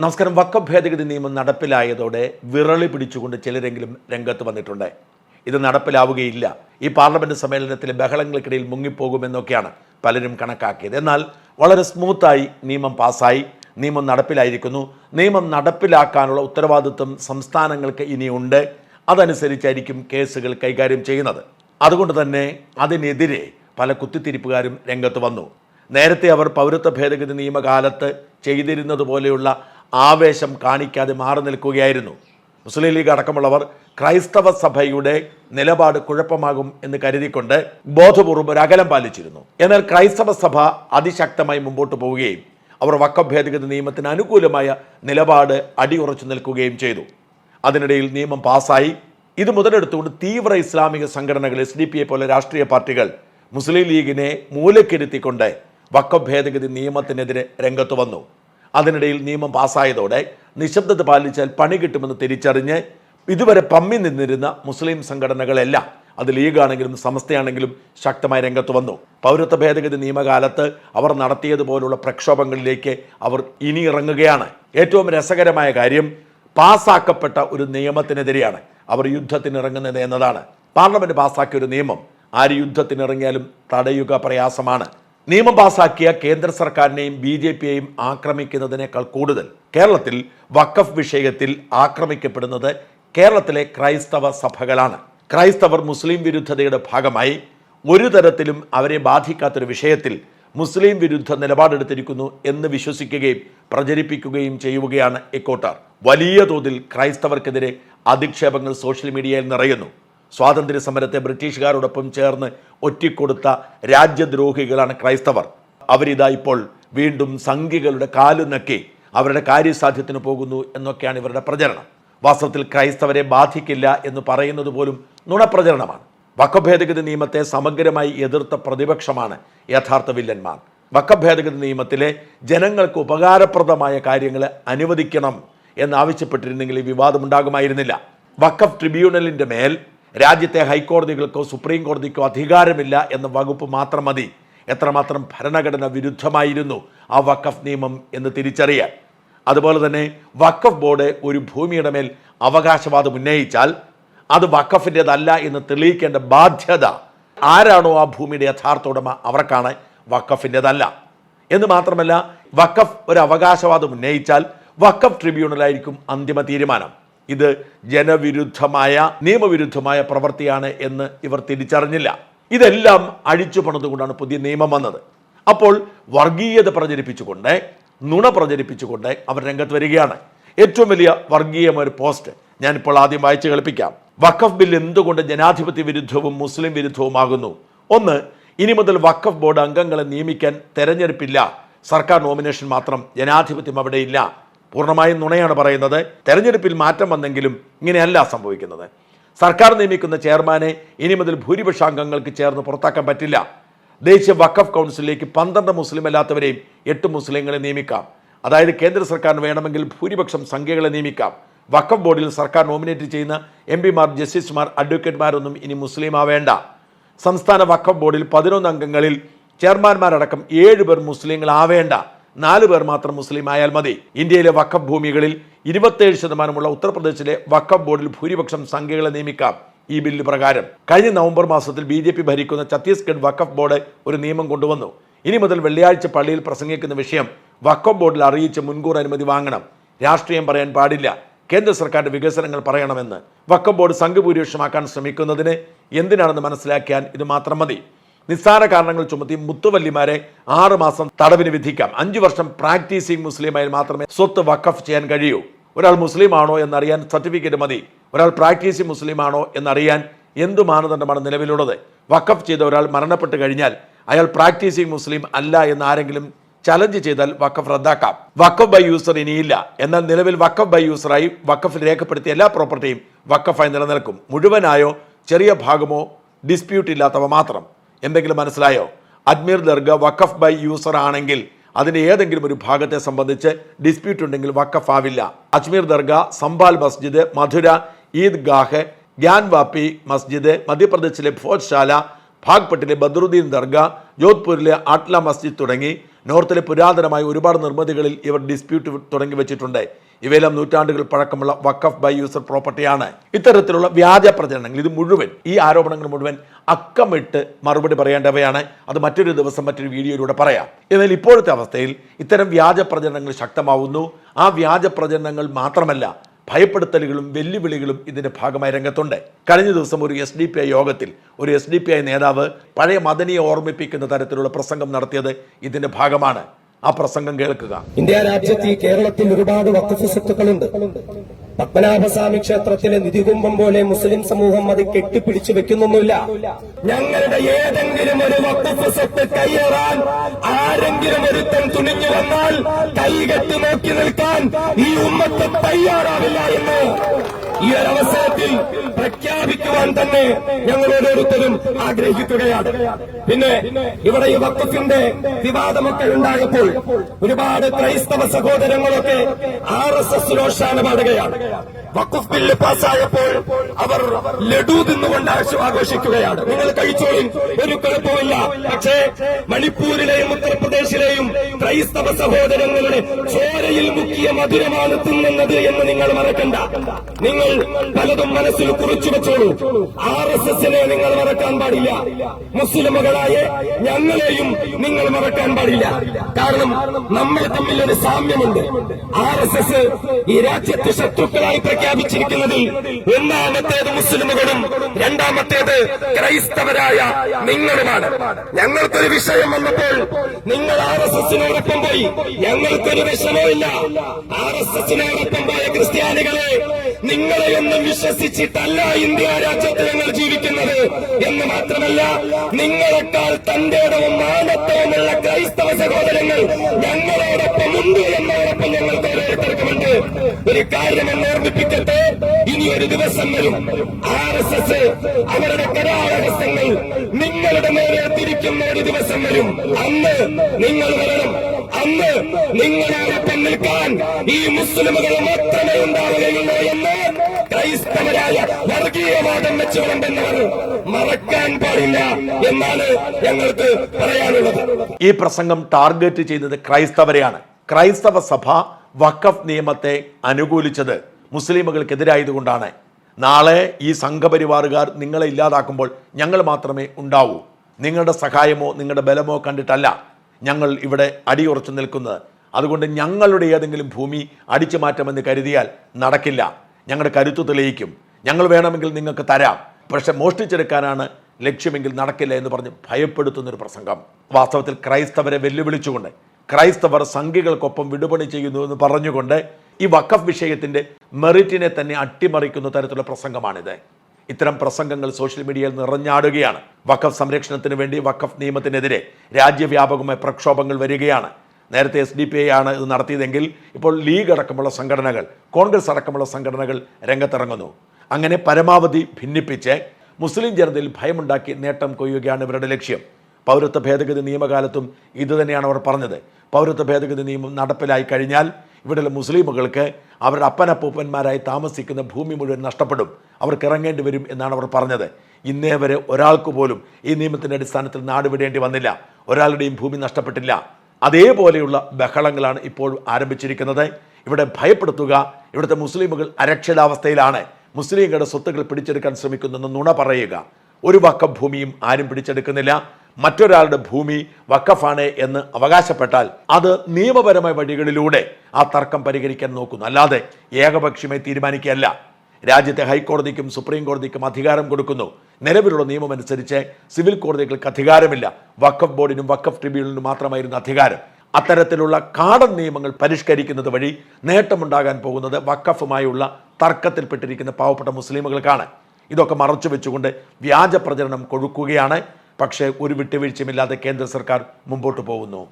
നമസ്കാരം. വക്കം ഭേദഗതി നിയമം നടപ്പിലായതോടെ വിറളി പിടിച്ചുകൊണ്ട് ചിലരെങ്കിലും രംഗത്ത് വന്നിട്ടുണ്ട്. ഇത് നടപ്പിലാവുകയില്ല. ഈ പാർലമെന്റ് സമ്മേളനത്തിലെ ബഹളങ്ങൾക്കിടയിൽ മുങ്ങിപ്പോകുമെന്നൊക്കെയാണ് പലരും കണക്കാക്കിയത്. എന്നാൽ വളരെ സ്മൂത്തായി നിയമം പാസ്സായി. നിയമം നടപ്പിലായിരിക്കുന്നു. നിയമം നടപ്പിലാക്കാനുള്ള ഉത്തരവാദിത്വം സംസ്ഥാനങ്ങൾക്ക് ഇനിയുണ്ട്. അതനുസരിച്ചായിരിക്കും കേസുകൾ കൈകാര്യം ചെയ്യുന്നത്. അതുകൊണ്ട് തന്നെ അതിനെതിരെ പല കുത്തിത്തിരിപ്പുകാരും രംഗത്ത് വന്നു. നേരത്തെ അവർ പൗരത്വ ഭേദഗതി നിയമകാലത്ത് ചെയ്തിരുന്നത് പോലെയുള്ള ആവേശം കാണിക്കാതെ മാറി നിൽക്കുകയായിരുന്നു. മുസ്ലിം ലീഗ് അടക്കമുള്ളവർ ക്രൈസ്തവ സഭയുടെ നിലപാട് കുഴപ്പമാകും എന്ന് കരുതിക്കൊണ്ട് ബോധപൂർവം ഒരു അകലം പാലിച്ചിരുന്നു. എന്നാൽ ക്രൈസ്തവ സഭ അതിശക്തമായി മുമ്പോട്ട് പോവുകയും അവർ വക്കഭേദഗതി നിയമത്തിന് അനുകൂലമായ നിലപാട് അടിയുറച്ചു നിൽക്കുകയും ചെയ്തു. അതിനിടയിൽ നിയമം പാസ്സായി. ഇത് മുതലെടുത്തുകൊണ്ട് തീവ്ര ഇസ്ലാമിക സംഘടനകൾ എസ് ഡി പി പോലെ രാഷ്ട്രീയ പാർട്ടികൾ മുസ്ലിം ലീഗിനെ മൂലക്കിരുത്തിക്കൊണ്ട് വക്കഭേദഗതി നിയമത്തിനെതിരെ രംഗത്ത് വന്നു. അതിനിടയിൽ നിയമം പാസ്സായതോടെ നിശബ്ദത പാലിച്ചാൽ പണി കിട്ടുമെന്ന് തിരിച്ചറിഞ്ഞ് ഇതുവരെ പമ്മി നിന്നിരുന്ന മുസ്ലിം സംഘടനകളെല്ലാം അത് ലീഗാണെങ്കിലും സമസ്തയാണെങ്കിലും ശക്തമായി രംഗത്ത് വന്നു. പൗരത്വ ഭേദഗതി നിയമകാലത്ത് അവർ നടത്തിയതുപോലുള്ള പ്രക്ഷോഭങ്ങളിലേക്ക് അവർ ഇനി ഇറങ്ങുകയാണ്. ഏറ്റവും രസകരമായ കാര്യം പാസ്സാക്കപ്പെട്ട ഒരു നിയമത്തിനെതിരെയാണ് അവർ യുദ്ധത്തിനിറങ്ങുന്നത് എന്നതാണ്. പാർലമെന്റ് പാസ്സാക്കിയ ഒരു നിയമം ആര് യുദ്ധത്തിനിറങ്ങിയാലും തടയുക പ്രയാസമാണ്. നിയമം പാസാക്കിയ കേന്ദ്ര സർക്കാരിനെയും ബി ജെ പിയെയും ആക്രമിക്കുന്നതിനേക്കാൾ കൂടുതൽ കേരളത്തിൽ വഖഫ് വിഷയത്തിൽ ആക്രമിക്കപ്പെടുന്നത് കേരളത്തിലെ ക്രൈസ്തവ സഭകളാണ്. ക്രൈസ്തവർ മുസ്ലിം വിരുദ്ധതയുടെ ഭാഗമായി ഒരു തരത്തിലും അവരെ ബാധിക്കാത്തൊരു വിഷയത്തിൽ മുസ്ലിം വിരുദ്ധ നിലപാടെടുത്തിരിക്കുന്നു എന്ന് വിശ്വസിക്കുകയും പ്രചരിപ്പിക്കുകയും ചെയ്യുകയാണ് ഇക്കോട്ടാർ വലിയ തോതിൽ ക്രൈസ്തവർക്കെതിരെ അധിക്ഷേപങ്ങൾ സോഷ്യൽ മീഡിയയിൽ നിറയുന്നു. സ്വാതന്ത്ര്യ സമരത്തെ ബ്രിട്ടീഷുകാരോടൊപ്പം ചേർന്ന് ഒറ്റിക്കൊടുത്ത രാജ്യദ്രോഹികളാണ് ക്രൈസ്തവർ. അവരിതാ ഇപ്പോൾ വീണ്ടും സംഘികളുടെ കാലു നക്കി അവരുടെ കാര്യസാധ്യത്തിന് പോകുന്നു എന്നൊക്കെയാണ് ഇവരുടെ പ്രചരണം. വാസ്തവത്തിൽ ക്രൈസ്തവരെ ബാധിക്കില്ല എന്ന് പറയുന്നത് പോലും നുണപ്രചരണമാണ്. വക്കഭേദഗതി നിയമത്തെ സമഗ്രമായി എതിർത്ത പ്രതിപക്ഷമാണ് യഥാർത്ഥ വില്ലന്മാർ. വക്കഭേദഗതി നിയമത്തിലെ ജനങ്ങൾക്ക് ഉപകാരപ്രദമായ കാര്യങ്ങൾ അനുവദിക്കണം എന്നാവശ്യപ്പെട്ടിരുന്നെങ്കിൽ ഈ വിവാദമുണ്ടാകുമായിരുന്നില്ല വക്കഫ് ട്രിബ്യൂണലിന്റെ മേൽ രാജ്യത്തെ ഹൈക്കോടതികൾക്കോ സുപ്രീം കോടതിക്കോ അധികാരമില്ല എന്ന വകുപ്പ് മാത്രം മതി. എത്രമാത്രം ഭരണഘടന വിരുദ്ധമായിരുന്നു ആ വഖഫ് നിയമം എന്ന് തിരിച്ചറിയാൻ. അതുപോലെ തന്നെ വഖഫ് ബോർഡ് ഒരു ഭൂമിയുടെ മേൽ അവകാശവാദം ഉന്നയിച്ചാൽ അത് വഖഫിന്റെതല്ല എന്ന് തെളിയിക്കേണ്ട ബാധ്യത ആരാണോ ആ ഭൂമിയുടെ യഥാർത്ഥ ഉടമ? അവർക്കാണ് വഖഫിന്റെതല്ല. എന്ന് മാത്രമല്ല വഖഫ് ഒരു അവകാശവാദം ഉന്നയിച്ചാൽ വഖഫ് ട്രിബ്യൂണലായിരിക്കും അന്തിമ തീരുമാനം. ഇത് ജനവിരുദ്ധമായ നിയമവിരുദ്ധമായ പ്രവൃത്തിയാണ് എന്ന് ഇവർ തിരിച്ചറിഞ്ഞില്ല. ഇതെല്ലാം അഴിച്ചു പണിതുകൊണ്ടാണ് പുതിയ നിയമം വന്നത്. അപ്പോൾ വർഗീയത പ്രചരിപ്പിച്ചുകൊണ്ട് നുണ പ്രചരിപ്പിച്ചുകൊണ്ട് അവർ രംഗത്ത് വരികയാണ്. ഏറ്റവും വലിയ വർഗീയമായ പോസ്റ്റ് ഞാനിപ്പോൾ ആദ്യം വായിച്ചു കളിപ്പിക്കാം വഖഫ് ബിൽ എന്തുകൊണ്ട് ജനാധിപത്യ വിരുദ്ധവും മുസ്ലിം വിരുദ്ധവുമാകുന്നു? ഒന്ന് ഇനി മുതൽ വഖഫ് ബോർഡ് അംഗങ്ങളെ നിയമിക്കാൻ തെരഞ്ഞെടുപ്പില്ല. സർക്കാർ നോമിനേഷൻ മാത്രം ജനാധിപത്യം അവിടെയില്ല. പൂർണമായും നുണയാണ് പറയുന്നത്. തെരഞ്ഞെടുപ്പിൽ മാറ്റം വന്നെങ്കിലും ഇങ്ങനെയല്ല സംഭവിക്കുന്നത്. സർക്കാർ നിയമിക്കുന്ന ചെയർമാനെ ഇനി മുതൽ ഭൂരിപക്ഷ അംഗങ്ങൾക്ക് ചേർന്ന് പുറത്താക്കാൻ പറ്റില്ല. ദേശീയ വഖഫ് കൗൺസിലിലേക്ക് പന്ത്രണ്ട് മുസ്ലിം അല്ലാത്തവരെയും എട്ട് മുസ്ലിങ്ങളെ നിയമിക്കാം. അതായത് കേന്ദ്ര സർക്കാരിന് വേണമെങ്കിൽ ഭൂരിപക്ഷം സംഖ്യകളെ നിയമിക്കാം. വഖഫ് ബോർഡിൽ സർക്കാർ നോമിനേറ്റ് ചെയ്യുന്ന എം പിമാർ ജസ്റ്റിസുമാർ അഡ്വക്കേറ്റ്മാരൊന്നും ഇനി മുസ്ലിം ആവേണ്ട. സംസ്ഥാന വഖഫ് ബോർഡിൽ പതിനൊന്ന് അംഗങ്ങളിൽ ചെയർമാൻമാരടക്കം ഏഴ് പേർ മുസ്ലിങ്ങളാവേണ്ട നാല് പേർ മാത്രം മുസ്ലിം ആയാൽ മതി. ഇന്ത്യയിലെ വഖഫ് ഭൂമികളിൽ ഇരുപത്തേഴ് ശതമാനമുള്ള ഉത്തർപ്രദേശിലെ വഖഫ് ബോർഡിൽ ഭൂരിപക്ഷം സംഖ്യകളെ നിയമിക്കാം. ഈ ബില്ല് പ്രകാരം കഴിഞ്ഞ നവംബർ മാസത്തിൽ ബി ജെ പി ഭരിക്കുന്ന ഛത്തീസ്ഗഡ് വഖഫ് ബോർഡ് ഒരു നിയമം കൊണ്ടുവന്നു. ഇനി മുതൽ വെള്ളിയാഴ്ച പള്ളിയിൽ പ്രസംഗിക്കുന്ന വിഷയം വഖഫ് ബോർഡിൽ അറിയിച്ച് മുൻകൂർ അനുമതി വാങ്ങണം. രാഷ്ട്രീയം പറയാൻ പാടില്ല. കേന്ദ്ര സർക്കാരിന്റെ വികസനങ്ങൾ പറയണമെന്ന്. വഖഫ് ബോർഡ് സംഘഭൂരിപക്ഷമാക്കാൻ ശ്രമിക്കുന്നതിന് എന്തിനാണെന്ന് മനസ്സിലാക്കിയാൽ ഇത് മാത്രം മതി. നിസ്സാര കാരണങ്ങൾ ചുമത്തി മുത്തുവല്ലിമാരെ ആറ് മാസം തടവിന് വിധിക്കാം. അഞ്ചു വർഷം പ്രാക്ടീസിംഗ് മുസ്ലിമായി മാത്രമേ സ്വത്ത് വഖഫ് ചെയ്യാൻ കഴിയൂ. ഒരാൾ മുസ്ലിം ആണോ എന്നറിയാൻ സർട്ടിഫിക്കറ്റ് മതി. ഒരാൾ പ്രാക്ടീസിംഗ് മുസ്ലിം ആണോ എന്നറിയാൻ എന്തു മാനദണ്ഡമാണ് നിലവിലുള്ളത്? വഖഫ് ചെയ്ത ഒരാൾ മരണപ്പെട്ട് കഴിഞ്ഞാൽ അയാൾ പ്രാക്ടീസിംഗ് മുസ്ലിം അല്ല എന്ന് ആരെങ്കിലും ചലഞ്ച് ചെയ്താൽ വഖഫ് റദ്ദാക്കാം. വഖഫ് ബൈ യൂസർ ഇനിയില്ല. എന്നാൽ നിലവിൽ വഖഫ് ബൈ യൂസറായി വഖഫിൽ രേഖപ്പെടുത്തിയ എല്ലാ പ്രോപ്പർട്ടിയും വഖഫായി നിലനിൽക്കും. മുഴുവനായോ ചെറിയ ഭാഗമോ ഡിസ്പ്യൂട്ട് ഇല്ലാത്തവ മാത്രം. എന്തെങ്കിലും മനസ്സിലായോ? അജ്മീർ ദർഗ വഖഫ് ബൈ യൂസർ ആണെങ്കിൽ അതിന്റെ ഏതെങ്കിലും ഒരു ഭാഗത്തെ സംബന്ധിച്ച് ഡിസ്പ്യൂട്ട് ഉണ്ടെങ്കിൽ വഖഫ് ആവില്ല അജ്മീർ ദർഗ സംബാൽ മസ്ജിദ് മധുര ഈദ് ഈദ്ഗാഹ് ഗ്യാൻവാപ്പി മസ്ജിദ് മധ്യപ്രദേശിലെ ഭോജ്ശാല ഭാഗ്പട്ടിലെ ബദറുദ്ദീൻ ദർഗ ജോധ്പൂരിലെ ആട്ല മസ്ജിദ് തുടങ്ങി നോർത്തിലെ പുരാതനമായ ഒരുപാട് നിർമ്മിതികളിൽ ഇവർ ഡിസ്പ്യൂട്ട് തുടങ്ങി വെച്ചിട്ടുണ്ട്. ഇവയെല്ലാം നൂറ്റാണ്ടുകൾ പഴക്കമുള്ള വക്കഫ് ബൈ യൂസർ പ്രോപ്പർട്ടിയാണ്. ഇത്തരത്തിലുള്ള വ്യാജ പ്രചരണങ്ങൾ ഇത് മുഴുവൻ ഈ ആരോപണങ്ങൾ മുഴുവൻ അക്കമിട്ട് മറുപടി പറയേണ്ടവയാണ്. അത് മറ്റൊരു ദിവസം മറ്റൊരു വീഡിയോയിലൂടെ പറയാം. എന്നാൽ ഇപ്പോഴത്തെ അവസ്ഥയിൽ ഇത്തരം വ്യാജ പ്രചരണങ്ങൾ ശക്തമാവുന്നു. ആ വ്യാജ പ്രചരണങ്ങൾ മാത്രമല്ല ഭയപ്പെടുത്തലുകളും വെല്ലുവിളികളും ഇതിന്റെ ഭാഗമായി രംഗത്തുണ്ട്. കഴിഞ്ഞ ദിവസം ഒരു എസ് ഡി പി ഐ യോഗത്തിൽ ഒരു എസ് ഡി പി ഐ നേതാവ് പഴയ മദനിയെ ഓർമ്മിപ്പിക്കുന്ന തരത്തിലുള്ള പ്രസംഗം നടത്തിയത് ഇതിന്റെ ഭാഗമാണ്. ആ പ്രസംഗം കേൾക്കുക. ഇന്ത്യ രാജ്യത്ത് ഈ കേരളത്തിൽ ഒരുപാട് വക്കഫ് സ്വത്തുക്കളുണ്ട്. പത്മനാഭസ്വാമി ക്ഷേത്രത്തിലെ നിധികുംഭം പോലെ മുസ്ലിം സമൂഹം അത് കെട്ടിപ്പിടിച്ചു വെക്കുന്നൊന്നുമില്ല. ഞങ്ങളുടെ ഏതെങ്കിലും ഒരു വക്കഫ് സ്വത്ത് കൈയേറാൻ ആരെങ്കിലും ഒരുത്തൻ തുണിഞ്ഞു വന്നാൽ കൈകെട്ടി നോക്കി നിൽക്കാൻ ഈ ഉമ്മത്ത് തയ്യാറാവില്ല എന്ന് ഈ ഒരു അവസരത്തിൽ പ്രഖ്യാപിക്കുവാൻ തന്നെ ഞങ്ങൾ ഓരോരുത്തരും ആഗ്രഹിക്കുകയാണ്. പിന്നെ ഇവിടെ ഈ വിവാദമൊക്കെ ഉണ്ടായപ്പോൾ ഒരുപാട് ക്രൈസ്തവ സഹോദരങ്ങളൊക്കെ ആർ എസ് എസ് രോഷാന പാടുകയാണ്. വഖഫ് ബില്ല് പാസ്സായപ്പോൾ അവർ ലഡു തിന്നുകൊണ്ട് ആഘോഷിക്കുകയാണ് നിങ്ങൾ കഴിച്ചോളി ഒരു കുഴപ്പമില്ല പക്ഷേ മണിപ്പൂരിലെയും ഉത്തർപ്രദേശിലെയും ക്രൈസ്തവ സഹോദരങ്ങളുടെ ചോരയിൽ മുക്കിയ മധുരമാണ് തിന്നുന്നത് എന്ന് നിങ്ങൾ മറക്കണ്ട. നിങ്ങൾ പലതും മനസ്സിൽ കുറിച്ചു വെച്ചോളൂ. ആർ എസ് എസിനെ നിങ്ങൾ മറക്കാൻ പാടില്ല. മുസ്ലിമുകളായ ഞങ്ങളെയും നിങ്ങൾ മറക്കാൻ പാടില്ല. കാരണം നമ്മൾ തമ്മിൽ ഒരു സാമ്യമുണ്ട്. ആർ എസ് എസ് ഈ രാജ്യത്ത് ശത്രുക്കളായി പ്രഖ്യാപിച്ചിരിക്കുന്നതിൽ ഒന്നാമത്തേത് മുസ്ലിമുകളും രണ്ടാമത്തേത് ക്രൈസ്തവരായ നിങ്ങളുമാണ്. ഞങ്ങൾക്കൊരു വിഷയം വന്നപ്പോൾ നിങ്ങൾ ആർ എസ് എസിനോടൊപ്പം പോയി. ഞങ്ങൾക്കൊരു വിഷമമില്ല ആർ എസ് എസിനോടൊപ്പം പോയ ക്രിസ്ത്യാനികളെ നിങ്ങളെയൊന്നും വിശ്വസിച്ചിട്ടല്ല ഇന്ത്യ രാജ്യത്ത് ഞങ്ങൾ ജീവിക്കുന്നത്. എന്ന് മാത്രമല്ല നിങ്ങളെക്കാൾ തന്റെ ഇടവും ക്രൈസ്തവ സഹോദരങ്ങൾ ഞങ്ങളോടൊപ്പം ഉണ്ട് എന്നോടൊപ്പം ഞങ്ങൾ ഓരോരുത്തർക്കുമുണ്ട് ഒരു കാര്യം എന്ന് ഓർമ്മിപ്പിക്കട്ടെ? ഇനി ഒരു ദിവസം വരും. ആർ എസ് എസ് അവരുടെ കരാരഹസ്യങ്ങൾ നിങ്ങളുടെ നേരെ തിരിക്കുന്ന ഒരു ദിവസം വരും. അന്ന് നിങ്ങൾ വരണം. അന്ന് നിങ്ങളോടൊപ്പം നിൽക്കാൻ ഈ മുസ്ലിമുകൾ മാത്രമേ ഉണ്ടാവുകയുള്ളൂ എന്ന് ക്രൈസ്തവരായ വർഗീയവാദം വെച്ച് വിളമ്പുന്നവർ മറക്കാൻ പാടില്ല എന്നാണ് ഞങ്ങൾക്ക് പറയാനുള്ളത്. ഈ പ്രസംഗം ടാർഗറ്റ് ചെയ്തത് ക്രൈസ്തവരെയാണ്. ക്രൈസ്തവ സഭ വഖഫ് നിയമത്തെ അനുകൂലിച്ചത് മുസ്ലിമുകൾക്കെതിരായതുകൊണ്ടാണ്. നാളെ ഈ സംഘപരിവാറുകാർ നിങ്ങളെ ഇല്ലാതാക്കുമ്പോൾ ഞങ്ങൾ മാത്രമേ ഉണ്ടാവൂ. നിങ്ങളുടെ സഹായമോ നിങ്ങളുടെ ബലമോ കണ്ടിട്ടല്ല. ഞങ്ങൾ ഇവിടെ അടിയുറച്ചു നിൽക്കുന്നത്. അതുകൊണ്ട് ഞങ്ങളുടെ ഏതെങ്കിലും ഭൂമി അടിച്ചു മാറ്റമെന്ന് കരുതിയാൽ നടക്കില്ല. ഞങ്ങളുടെ കരുത്തു തെളിയിക്കും. ഞങ്ങൾ വേണമെങ്കിൽ നിങ്ങൾക്ക് തരാം. പക്ഷെ മോഷ്ടിച്ചെടുക്കാനാണ് ലക്ഷ്യമെങ്കിൽ നടക്കില്ല എന്ന് പറഞ്ഞ് ഭയപ്പെടുത്തുന്നൊരു പ്രസംഗം. വാസ്തവത്തിൽ ക്രൈസ്തവരെ വെല്ലുവിളിച്ചുകൊണ്ട് ക്രൈസ്തവർ സംഘികൾക്കൊപ്പം വിടുപണി ചെയ്യുന്നു എന്ന് പറഞ്ഞുകൊണ്ട് ഈ വക്കഫ് വിഷയത്തിന്റെ മെറിറ്റിനെ തന്നെ അട്ടിമറിക്കുന്ന തരത്തിലുള്ള പ്രസംഗമാണിത്. ഇത്തരം പ്രസംഗങ്ങൾ സോഷ്യൽ മീഡിയയിൽ നിറഞ്ഞാടുകയാണ്. വഖഫ് സംരക്ഷണത്തിന് വേണ്ടി വഖഫ് നിയമത്തിനെതിരെ രാജ്യവ്യാപകമായ പ്രക്ഷോഭങ്ങൾ വരികയാണ്. നേരത്തെ എസ് ഡി പി ഐ ആണ് ഇത് നടത്തിയതെങ്കിൽ ഇപ്പോൾ ലീഗ് അടക്കമുള്ള സംഘടനകൾ കോൺഗ്രസ് അടക്കമുള്ള സംഘടനകൾ രംഗത്തിറങ്ങുന്നു. അങ്ങനെ പരമാവധി ഭിന്നിപ്പിച്ച് മുസ്ലിം ജനതയിൽ ഭയമുണ്ടാക്കി നേട്ടം കൊയ്യുകയാണ് ഇവരുടെ ലക്ഷ്യം. പൗരത്വ ഭേദഗതി നിയമകാലത്തും ഇതുതന്നെയാണ് അവർ പറഞ്ഞത്. പൗരത്വ ഭേദഗതി നിയമം നടപ്പിലായി കഴിഞ്ഞാൽ ഇവിടെയുള്ള മുസ്ലിമുകൾക്ക് അവരുടെ അപ്പനപ്പൂപ്പന്മാരായി താമസിക്കുന്ന ഭൂമി മുഴുവൻ നഷ്ടപ്പെടും. അവർക്ക് ഇറങ്ങേണ്ടി വരും എന്നാണ് അവർ പറഞ്ഞത്. ഇന്നേ വരെ ഒരാൾക്ക് പോലും ഈ നിയമത്തിന്റെ അടിസ്ഥാനത്തിൽ നാട് വിടേണ്ടി വന്നില്ല. ഒരാളുടെയും ഭൂമി നഷ്ടപ്പെട്ടില്ല. അതേപോലെയുള്ള ബഹളങ്ങളാണ് ഇപ്പോൾ ആരംഭിച്ചിരിക്കുന്നത്. ഇവിടെ ഭയപ്പെടുത്തുക ഇവിടുത്തെ മുസ്ലിമുകൾ അരക്ഷിതാവസ്ഥയിലാണ്. മുസ്ലിങ്ങളുടെ സ്വത്തുക്കൾ പിടിച്ചെടുക്കാൻ ശ്രമിക്കുന്നെന്ന് നുണ പറയുക. ഒരു വക്കം ഭൂമിയും ആരും പിടിച്ചെടുക്കുന്നില്ല. മറ്റൊരാളുടെ ഭൂമി വക്കഫാണ് എന്ന് അവകാശപ്പെട്ടാൽ അത് നിയമപരമായ വഴികളിലൂടെ ആ തർക്കം പരിഹരിക്കാൻ നോക്കുന്നു. അല്ലാതെ ഏകപക്ഷീയമായി തീരുമാനിക്കുകയല്ല. രാജ്യത്തെ ഹൈക്കോടതിക്കും സുപ്രീം കോടതിക്കും അധികാരം കൊടുക്കുന്നു. നിലവിലുള്ള നിയമമനുസരിച്ച് സിവിൽ കോടതികൾക്ക് അധികാരമില്ല. വഖഫ് ബോർഡിനും വഖഫ് ട്രിബ്യൂണലിനും മാത്രമായിരുന്നു അധികാരം. അത്തരത്തിലുള്ള കാടൻ നിയമങ്ങൾ പരിഷ്കരിക്കുന്നത് വഴി നേട്ടമുണ്ടാകാൻ പോകുന്നത് വഖഫുമായുള്ള തർക്കത്തിൽപ്പെട്ടിരിക്കുന്ന പാവപ്പെട്ട മുസ്ലിമുകൾക്കാണ്. ഇതൊക്കെ മറച്ചു വെച്ചുകൊണ്ട് വ്യാജ പ്രചരണം കൊഴുക്കുകയാണ്. പക്ഷേ ഒരു വിട്ടുവീഴ്ചയുമില്ലാതെ കേന്ദ്ര സർക്കാർ മുമ്പോട്ട് പോകുന്നു.